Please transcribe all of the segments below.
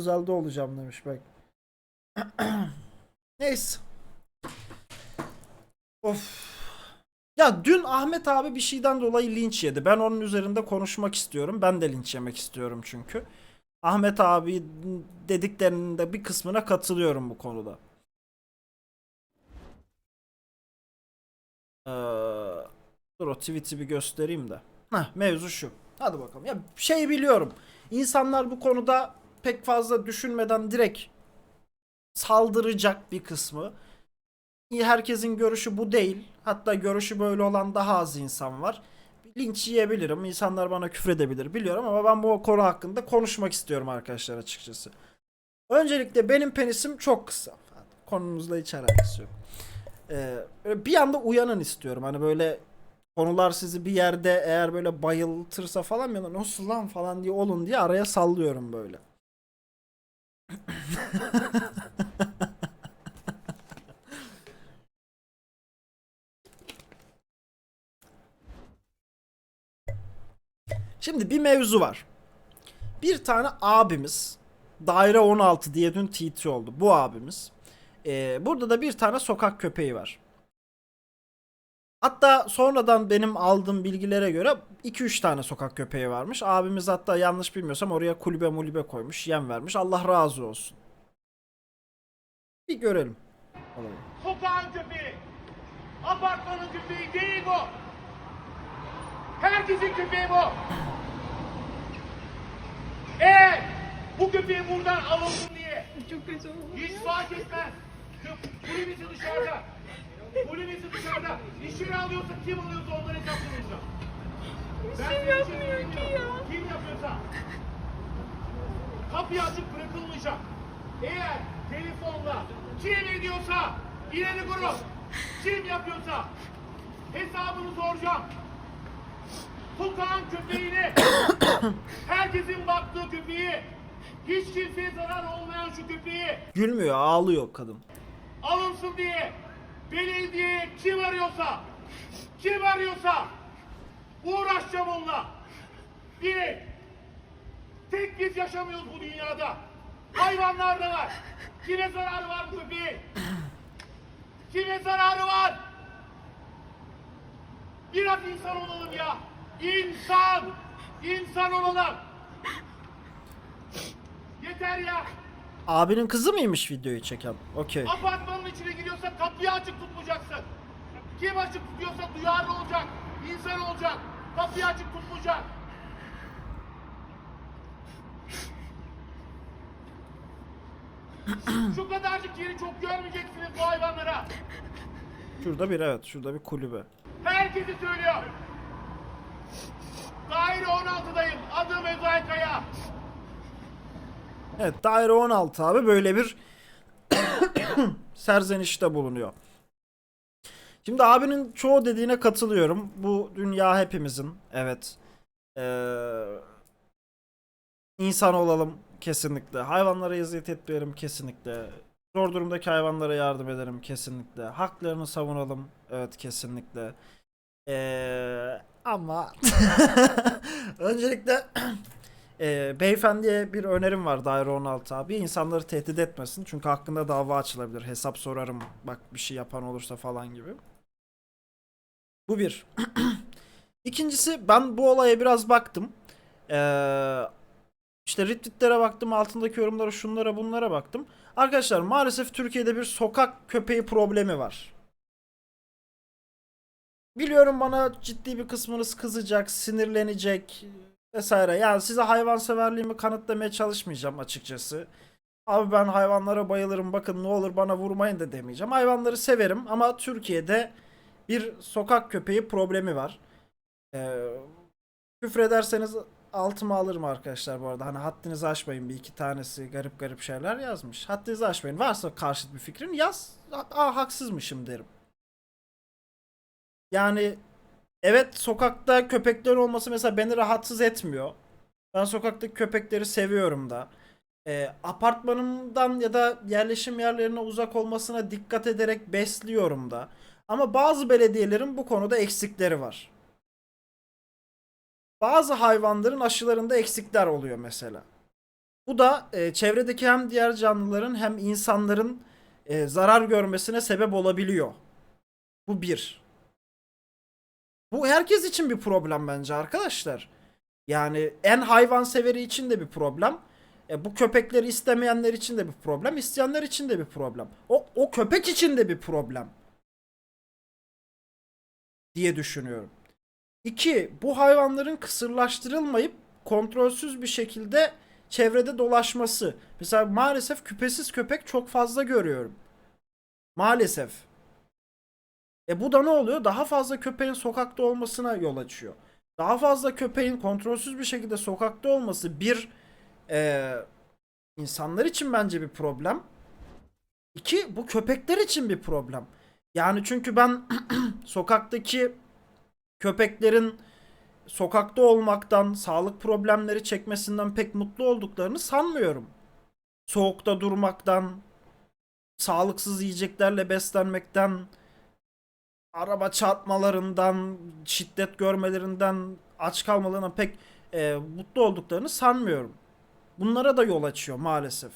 Özelde olacağım demiş bak. Neyse. Of. Ya dün Ahmet abi bir şeyden dolayı linç yedi. Ben onun üzerinde konuşmak istiyorum. Ben de linç yemek istiyorum çünkü. Ahmet abi dediklerinin de bir kısmına katılıyorum bu konuda. Ee, dur o tweet'i bir göstereyim de. Heh, mevzu şu. Hadi bakalım. Ya şey biliyorum. İnsanlar bu konuda pek fazla düşünmeden direkt saldıracak bir kısmı. Herkesin görüşü bu değil. Hatta görüşü böyle olan daha az insan var. Linç yiyebilirim. İnsanlar bana küfredebilir biliyorum ama ben bu konu hakkında konuşmak istiyorum arkadaşlar açıkçası. Öncelikle benim penisim çok kısa. Konumuzla hiç alakası yok. Ee, bir anda uyanın istiyorum. Hani böyle konular sizi bir yerde eğer böyle bayıltırsa falan ya nasıl lan falan diye olun diye araya sallıyorum böyle. Şimdi bir mevzu var. Bir tane abimiz Daire 16 diye dün TT oldu. Bu abimiz. Ee, burada da bir tane sokak köpeği var. Hatta sonradan benim aldığım bilgilere göre 2-3 tane sokak köpeği varmış. Abimiz hatta yanlış bilmiyorsam oraya kulübe mulübe koymuş, yem vermiş. Allah razı olsun. Bir görelim. Alalım. Sokağın köpeği. Apartmanın köpeği değil bu. Herkesin köpeği bu. Eğer bu köpeği buradan alınsın diye Çok kötü oldu. hiç fark etmez. Kulübesi dışarıda. Kulübesi dışarıda. İşini alıyorsa kim alıyorsa ondan hesaplanacak. Bir şey yapmıyor ki ya. Kim yapıyorsa. Kapıyı açık bırakılmayacak. Eğer telefonla kim ediyorsa ileri grup kim yapıyorsa hesabını soracağım. Sokağın köpeğini herkesin baktığı köpeği hiç kimseye zarar olmayan şu köpeği Gülmüyor, ağlıyor kadın. alınsın diye belediye kim arıyorsa kim arıyorsa uğraşacağım onunla. Bir tek biz yaşamıyoruz bu dünyada. Hayvanlar da var. Kime zararı var bu köpeğin? Kime zararı var? Biraz insan olalım ya. İnsan! İnsan olalım. Yeter ya. Abinin kızı mıymış videoyu çeken? Okey. Apartmanın içine giriyorsa kapıyı açık tutmayacaksın. Kim açık tutuyorsa duyarlı olacak, insan olacak. Kapıyı açık tutmayacak. Şu kadarcık yeri çok görmeyeceksiniz bu hayvanlara. Şurada bir evet, şurada bir kulübe. Herkesi söylüyor. Daire 16'dayım. Adım Özay Kaya. Evet, daire 16 abi böyle bir serzenişte bulunuyor. Şimdi abinin çoğu dediğine katılıyorum. Bu dünya hepimizin. Evet. Ee, insan olalım kesinlikle. Hayvanlara eziyet etmeyelim kesinlikle. Zor durumdaki hayvanlara yardım edelim kesinlikle. Haklarını savunalım. Evet kesinlikle. Ee, ama öncelikle e, beyefendiye bir önerim var Daire 16 abi. İnsanları tehdit etmesin. Çünkü hakkında dava açılabilir. Hesap sorarım. Bak bir şey yapan olursa falan gibi. Bu bir. İkincisi ben bu olaya biraz baktım. Ee, işte retweetlere baktım. Altındaki yorumlara şunlara bunlara baktım. Arkadaşlar maalesef Türkiye'de bir sokak köpeği problemi var. Biliyorum bana ciddi bir kısmınız kızacak, sinirlenecek vesaire. Yani size hayvanseverliğimi kanıtlamaya çalışmayacağım açıkçası. Abi ben hayvanlara bayılırım bakın ne olur bana vurmayın da demeyeceğim. Hayvanları severim ama Türkiye'de bir sokak köpeği problemi var. Ee, küfür ederseniz altıma alırım arkadaşlar bu arada. Hani haddinizi aşmayın bir iki tanesi garip garip şeyler yazmış. Haddinizi aşmayın. Varsa karşıt bir fikrin yaz. Aa haksızmışım derim. Yani evet sokakta köpekler olması mesela beni rahatsız etmiyor. Ben sokaktaki köpekleri seviyorum da. Ee, apartmanımdan ya da yerleşim yerlerine uzak olmasına dikkat ederek besliyorum da. Ama bazı belediyelerin bu konuda eksikleri var. Bazı hayvanların aşılarında eksikler oluyor mesela. Bu da e, çevredeki hem diğer canlıların hem insanların e, zarar görmesine sebep olabiliyor. Bu bir. Bu herkes için bir problem bence arkadaşlar. Yani en hayvanseveri için de bir problem. E, bu köpekleri istemeyenler için de bir problem. isteyenler için de bir problem. O, o köpek için de bir problem. Diye düşünüyorum. İki, bu hayvanların kısırlaştırılmayıp kontrolsüz bir şekilde çevrede dolaşması. Mesela maalesef küpesiz köpek çok fazla görüyorum. Maalesef. E bu da ne oluyor? Daha fazla köpeğin sokakta olmasına yol açıyor. Daha fazla köpeğin kontrolsüz bir şekilde sokakta olması bir e, insanlar için bence bir problem. İki bu köpekler için bir problem. Yani çünkü ben sokaktaki köpeklerin sokakta olmaktan, sağlık problemleri çekmesinden pek mutlu olduklarını sanmıyorum. Soğukta durmaktan, sağlıksız yiyeceklerle beslenmekten, araba çarpmalarından, şiddet görmelerinden, aç kalmalarından pek e, mutlu olduklarını sanmıyorum. Bunlara da yol açıyor maalesef.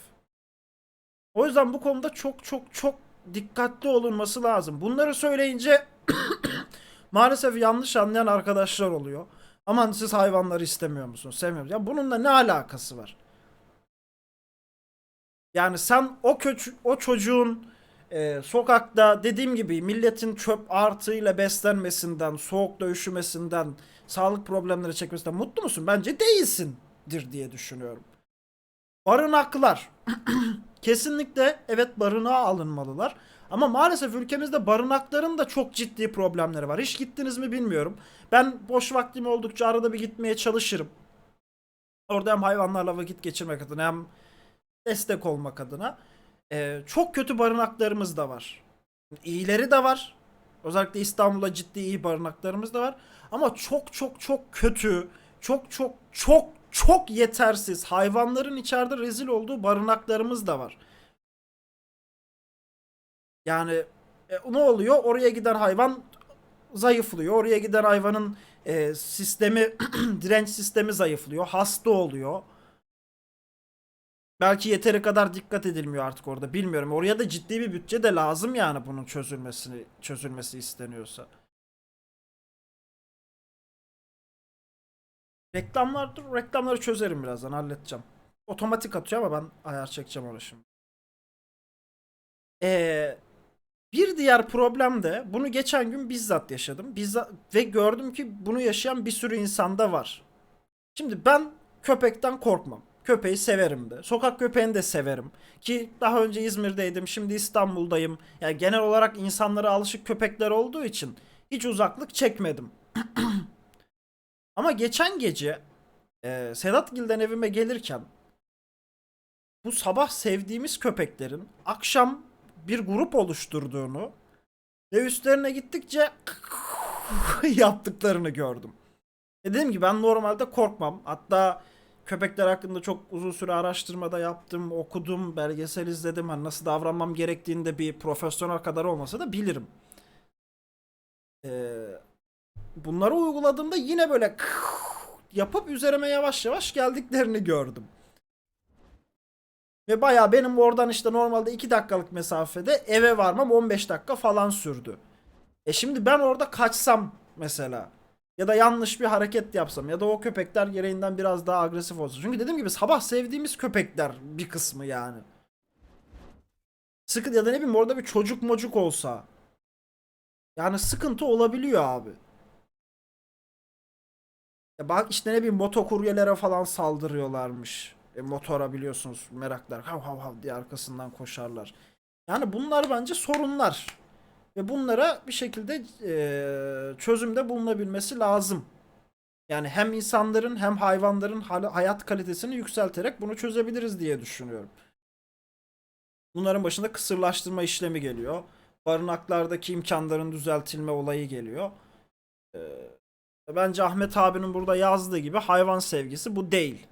O yüzden bu konuda çok çok çok dikkatli olunması lazım. Bunları söyleyince maalesef yanlış anlayan arkadaşlar oluyor. Aman siz hayvanları istemiyor musunuz? Sevmiyor musunuz? Ya bununla ne alakası var? Yani sen o köç o çocuğun e, sokakta dediğim gibi milletin çöp artığıyla beslenmesinden, soğukta üşümesinden, sağlık problemleri çekmesinden mutlu musun? Bence değilsindir diye düşünüyorum. Barınaklar. Kesinlikle evet barınağa alınmalılar. Ama maalesef ülkemizde barınakların da çok ciddi problemleri var. Hiç gittiniz mi bilmiyorum. Ben boş vaktim oldukça arada bir gitmeye çalışırım. Orada hem hayvanlarla vakit geçirmek adına hem destek olmak adına. Ee, çok kötü barınaklarımız da var. İyileri de var. Özellikle İstanbul'da ciddi iyi barınaklarımız da var. Ama çok çok çok kötü, çok çok çok çok yetersiz hayvanların içeride rezil olduğu barınaklarımız da var. Yani e, ne oluyor? Oraya giden hayvan zayıflıyor. Oraya giden hayvanın e, sistemi direnç sistemi zayıflıyor. Hasta oluyor. Belki yeteri kadar dikkat edilmiyor artık orada. Bilmiyorum. Oraya da ciddi bir bütçe de lazım yani bunun çözülmesini çözülmesi isteniyorsa. Reklamlar dur reklamları çözerim birazdan halledeceğim. Otomatik atıyor ama ben ayar çekeceğim onu şimdi. Ee, bir diğer problem de bunu geçen gün bizzat yaşadım. Bizzat ve gördüm ki bunu yaşayan bir sürü insanda var. Şimdi ben köpekten korkmam. Köpeği severim de. Sokak köpeğini de severim. Ki daha önce İzmir'deydim, şimdi İstanbul'dayım. Yani genel olarak insanlara alışık köpekler olduğu için hiç uzaklık çekmedim. Ama geçen gece e, Sedat Gil'den evime gelirken bu sabah sevdiğimiz köpeklerin akşam bir grup oluşturduğunu ve üstlerine gittikçe yaptıklarını gördüm. E Dediğim gibi ben normalde korkmam. Hatta köpekler hakkında çok uzun süre araştırmada yaptım, okudum, belgesel izledim. Hani nasıl davranmam gerektiğini de bir profesyonel kadar olmasa da bilirim. Ee, bunları uyguladığımda yine böyle yapıp üzerime yavaş yavaş geldiklerini gördüm. Ve bayağı benim oradan işte normalde 2 dakikalık mesafede eve varmam 15 dakika falan sürdü. E şimdi ben orada kaçsam mesela ya da yanlış bir hareket yapsam ya da o köpekler gereğinden biraz daha agresif olsa. Çünkü dediğim gibi sabah sevdiğimiz köpekler bir kısmı yani. Sıkıntı ya da ne bileyim orada bir çocuk mocuk olsa. Yani sıkıntı olabiliyor abi. Ya bak işte ne bileyim motokuryelere falan saldırıyorlarmış. E, motora biliyorsunuz meraklar hav hav hav diye arkasından koşarlar. Yani bunlar bence sorunlar. Ve bunlara bir şekilde e, çözümde bulunabilmesi lazım. Yani hem insanların hem hayvanların hayat kalitesini yükselterek bunu çözebiliriz diye düşünüyorum. Bunların başında kısırlaştırma işlemi geliyor. Barınaklardaki imkanların düzeltilme olayı geliyor. E, bence Ahmet abinin burada yazdığı gibi hayvan sevgisi bu değil.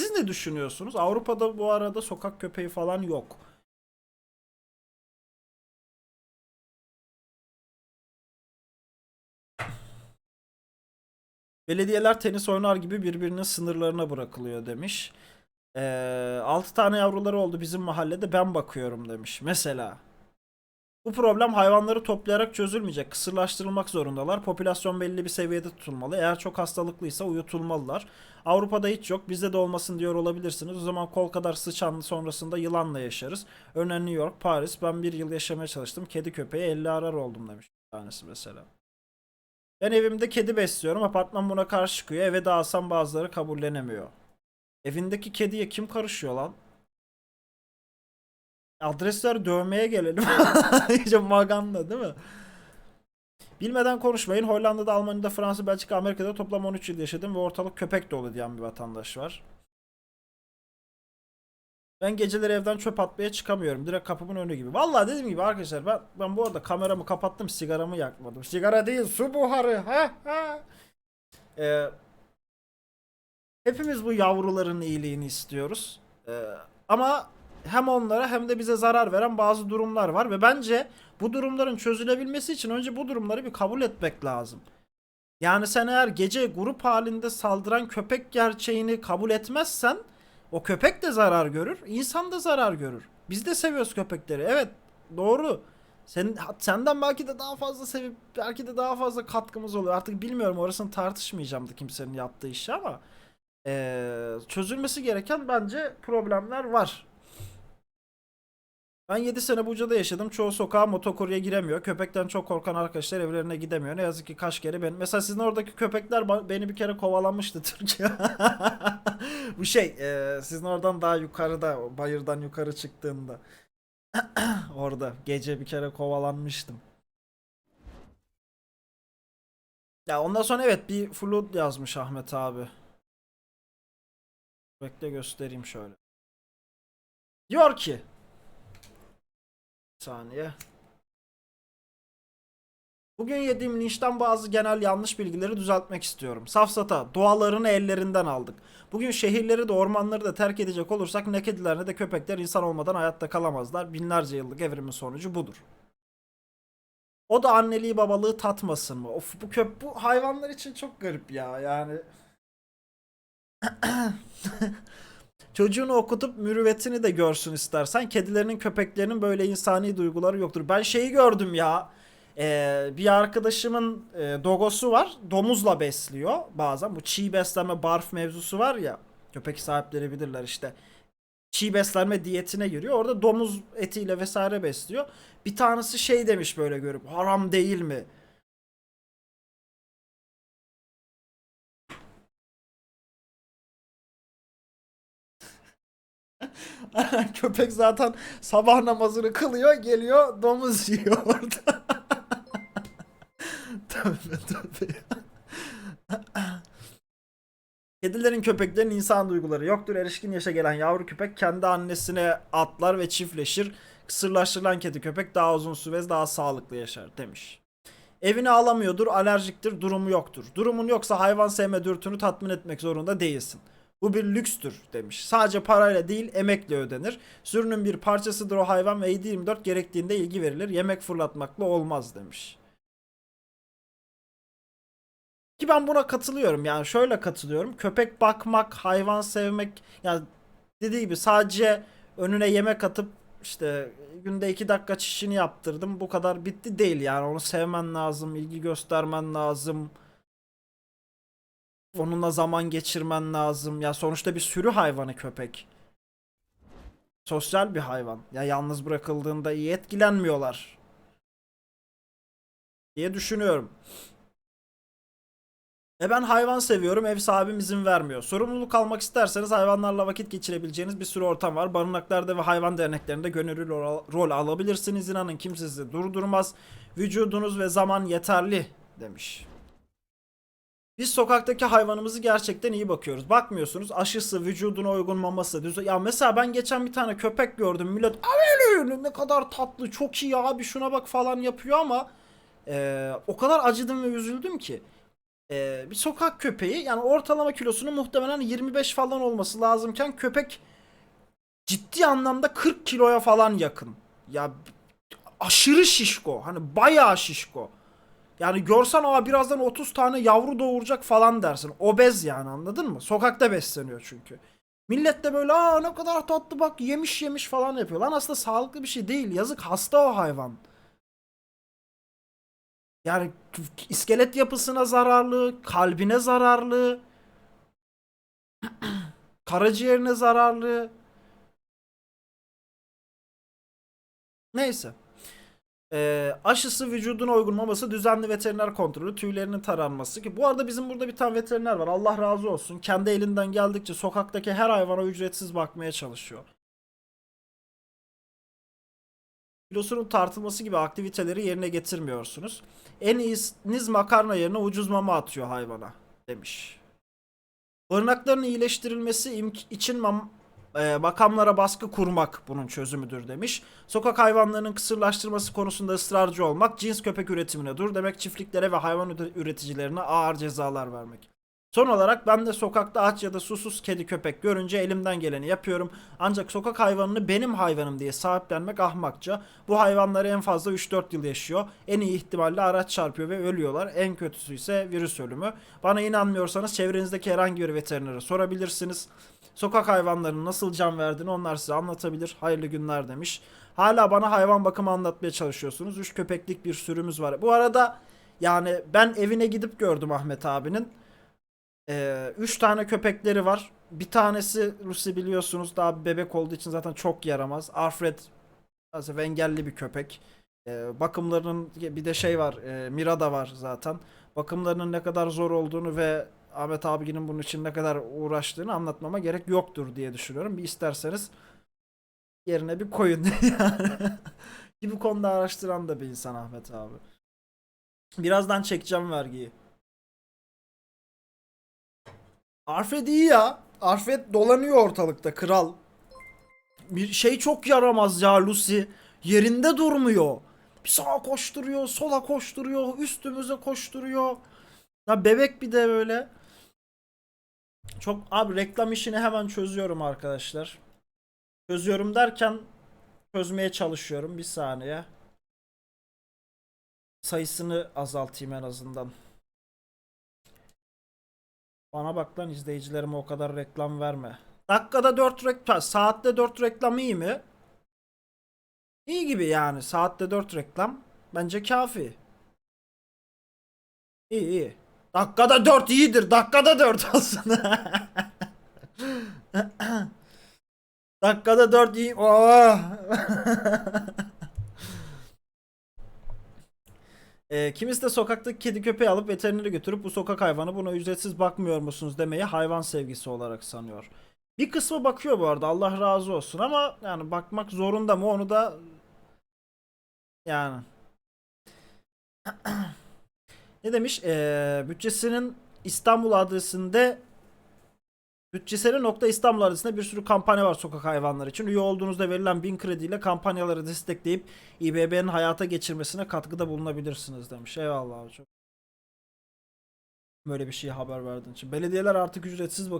Siz ne düşünüyorsunuz? Avrupa'da bu arada sokak köpeği falan yok. Belediyeler tenis oynar gibi birbirinin sınırlarına bırakılıyor demiş. Ee, 6 tane yavruları oldu bizim mahallede ben bakıyorum demiş. Mesela. Bu problem hayvanları toplayarak çözülmeyecek. Kısırlaştırılmak zorundalar. Popülasyon belli bir seviyede tutulmalı. Eğer çok hastalıklıysa uyutulmalılar. Avrupa'da hiç yok. Bizde de olmasın diyor olabilirsiniz. O zaman kol kadar sıçan sonrasında yılanla yaşarız. Örneğin New York, Paris. Ben bir yıl yaşamaya çalıştım. Kedi köpeği 50 arar oldum demiş bir tanesi mesela. Ben evimde kedi besliyorum. Apartman buna karşı çıkıyor. Eve dağılsam bazıları kabullenemiyor. Evindeki kediye kim karışıyor lan? Adresler dövmeye gelelim. İyice maganda değil mi? Bilmeden konuşmayın. Hollanda'da, Almanya'da, Fransa, Belçika, Amerika'da toplam 13 yıl yaşadım ve ortalık köpek dolu diyen bir vatandaş var. Ben geceleri evden çöp atmaya çıkamıyorum. Direkt kapımın önü gibi. Vallahi dediğim gibi arkadaşlar ben ben bu arada kameramı kapattım, sigaramı yakmadım. Sigara değil, su buharı. Ha ha. Ee, hepimiz bu yavruların iyiliğini istiyoruz. Ee, ama hem onlara hem de bize zarar veren bazı durumlar var ve bence bu durumların çözülebilmesi için önce bu durumları bir kabul etmek lazım. Yani sen eğer gece grup halinde saldıran köpek gerçeğini kabul etmezsen o köpek de zarar görür, insan da zarar görür. Biz de seviyoruz köpekleri. Evet, doğru. Sen, senden belki de daha fazla sevip belki de daha fazla katkımız oluyor. Artık bilmiyorum orasını tartışmayacağım da kimsenin yaptığı işi ama eee, çözülmesi gereken bence problemler var. Ben 7 sene Buca'da yaşadım. Çoğu sokağa motokurye giremiyor. Köpekten çok korkan arkadaşlar evlerine gidemiyor. Ne yazık ki kaç kere ben. Mesela sizin oradaki köpekler beni bir kere kovalamıştı Türkiye. Bu şey, e, sizin oradan daha yukarıda, bayırdan yukarı çıktığında. Orada gece bir kere kovalanmıştım. Ya ondan sonra evet bir flood yazmış Ahmet abi. Bekle göstereyim şöyle. Diyor ki saniye. Bugün yediğim linçten bazı genel yanlış bilgileri düzeltmek istiyorum. Safsata, doğalarını ellerinden aldık. Bugün şehirleri de ormanları da terk edecek olursak ne kediler ne de köpekler insan olmadan hayatta kalamazlar. Binlerce yıllık evrimin sonucu budur. O da anneliği babalığı tatmasın mı? Of bu köp bu hayvanlar için çok garip ya yani. Çocuğunu okutup mürüvvetini de görsün istersen. Kedilerinin köpeklerinin böyle insani duyguları yoktur. Ben şeyi gördüm ya. Ee, bir arkadaşımın e, dogosu var. Domuzla besliyor bazen. Bu çiğ beslenme barf mevzusu var ya. Köpek sahipleri bilirler işte. Çiğ beslenme diyetine giriyor. Orada domuz etiyle vesaire besliyor. Bir tanesi şey demiş böyle görüp haram değil mi? Köpek zaten sabah namazını kılıyor, geliyor domuz yiyor orada. tövbe tövbe. Kedilerin köpeklerin insan duyguları yoktur. Erişkin yaşa gelen yavru köpek kendi annesine atlar ve çiftleşir. Kısırlaştırılan kedi köpek daha uzun süre daha sağlıklı yaşar demiş. Evini alamıyordur, alerjiktir, durumu yoktur. Durumun yoksa hayvan sevme dürtünü tatmin etmek zorunda değilsin. Bu bir lükstür demiş. Sadece parayla değil emekle ödenir. Sürünün bir parçasıdır o hayvan ve 7-24 gerektiğinde ilgi verilir. Yemek fırlatmakla olmaz demiş. Ki ben buna katılıyorum. Yani şöyle katılıyorum. Köpek bakmak, hayvan sevmek yani dediği gibi sadece önüne yemek atıp işte günde iki dakika çişini yaptırdım. Bu kadar bitti değil yani. Onu sevmen lazım, ilgi göstermen lazım. Onunla zaman geçirmen lazım. Ya sonuçta bir sürü hayvanı köpek. Sosyal bir hayvan. Ya yalnız bırakıldığında iyi etkilenmiyorlar. diye düşünüyorum. E ben hayvan seviyorum. Ev sahibim izin vermiyor. Sorumluluk almak isterseniz hayvanlarla vakit geçirebileceğiniz bir sürü ortam var. Barınaklarda ve hayvan derneklerinde gönüllü rol, alabilirsiniz. İnanın kimse sizi durdurmaz. Vücudunuz ve zaman yeterli demiş. Biz sokaktaki hayvanımızı gerçekten iyi bakıyoruz. Bakmıyorsunuz aşısı, vücuduna uygun maması. Düz... Ya mesela ben geçen bir tane köpek gördüm. Millet "Ay, ne kadar tatlı, çok iyi abi şuna bak falan yapıyor ama e, o kadar acıdım ve üzüldüm ki. E, bir sokak köpeği yani ortalama kilosunun muhtemelen 25 falan olması lazımken köpek ciddi anlamda 40 kiloya falan yakın. Ya aşırı şişko. Hani bayağı şişko. Yani görsen aa birazdan 30 tane yavru doğuracak falan dersin. Obez yani anladın mı? Sokakta besleniyor çünkü. Millet de böyle aa ne kadar tatlı bak yemiş yemiş falan yapıyor. Lan aslında sağlıklı bir şey değil. Yazık hasta o hayvan. Yani iskelet yapısına zararlı, kalbine zararlı, karaciğerine zararlı. Neyse. Ee, aşısı vücuduna uygun olması, düzenli veteriner kontrolü, tüylerinin taranması ki bu arada bizim burada bir tane veteriner var. Allah razı olsun. Kendi elinden geldikçe sokaktaki her hayvana ücretsiz bakmaya çalışıyor. kilosunun tartılması gibi aktiviteleri yerine getirmiyorsunuz. En iyiniz makarna yerine ucuz mama atıyor hayvana demiş. Barınakların iyileştirilmesi için mam- e, makamlara baskı kurmak bunun çözümüdür demiş. Sokak hayvanlarının kısırlaştırması konusunda ısrarcı olmak cins köpek üretimine dur demek çiftliklere ve hayvan üre- üreticilerine ağır cezalar vermek. Son olarak ben de sokakta aç ya da susuz kedi köpek görünce elimden geleni yapıyorum. Ancak sokak hayvanını benim hayvanım diye sahiplenmek ahmakça. Bu hayvanlar en fazla 3-4 yıl yaşıyor. En iyi ihtimalle araç çarpıyor ve ölüyorlar. En kötüsü ise virüs ölümü. Bana inanmıyorsanız çevrenizdeki herhangi bir veterinere sorabilirsiniz. Sokak hayvanlarının nasıl can verdiğini onlar size anlatabilir. Hayırlı günler demiş. Hala bana hayvan bakımı anlatmaya çalışıyorsunuz. 3 köpeklik bir sürümüz var. Bu arada yani ben evine gidip gördüm Ahmet abinin. Ee, üç tane köpekleri var. Bir tanesi Lucy biliyorsunuz daha bebek olduğu için zaten çok yaramaz. Alfred maalesef engelli bir köpek. Ee, bakımlarının bir de şey var. E, Mira da var zaten. Bakımlarının ne kadar zor olduğunu ve Ahmet abinin bunun için ne kadar uğraştığını anlatmama gerek yoktur diye düşünüyorum. Bir isterseniz yerine bir koyun yani. Ki bu konuda araştıran da bir insan Ahmet abi. Birazdan çekeceğim vergiyi. Alfred iyi ya. Alfred dolanıyor ortalıkta kral. Bir şey çok yaramaz ya Lucy. Yerinde durmuyor. Bir sağa koşturuyor, sola koşturuyor, üstümüze koşturuyor. Ya bebek bir de böyle. Çok abi reklam işini hemen çözüyorum arkadaşlar. Çözüyorum derken çözmeye çalışıyorum. Bir saniye. Sayısını azaltayım en azından. Bana bak lan izleyicilerime o kadar reklam verme. Dakikada 4 reklam, saatte 4 reklam iyi mi? İyi gibi yani. Saatte 4 reklam bence kafi. İyi iyi. Dakikada 4 iyidir. Dakikada 4 olsun. Dakikada 4 iyi. Oh. E, kimisi de sokaktaki kedi köpeği alıp veterinere götürüp bu sokak hayvanı buna ücretsiz bakmıyor musunuz demeyi hayvan sevgisi olarak sanıyor. Bir kısmı bakıyor bu arada Allah razı olsun ama yani bakmak zorunda mı onu da yani ne demiş E, bütçesinin İstanbul adresinde Bütçesel nokta İstanbul adresinde bir sürü kampanya var sokak hayvanları için. Üye olduğunuzda verilen 1000 krediyle kampanyaları destekleyip İBB'nin hayata geçirmesine katkıda bulunabilirsiniz demiş. Eyvallah abi çok. Böyle bir şey haber verdiğin için. Belediyeler artık ücretsiz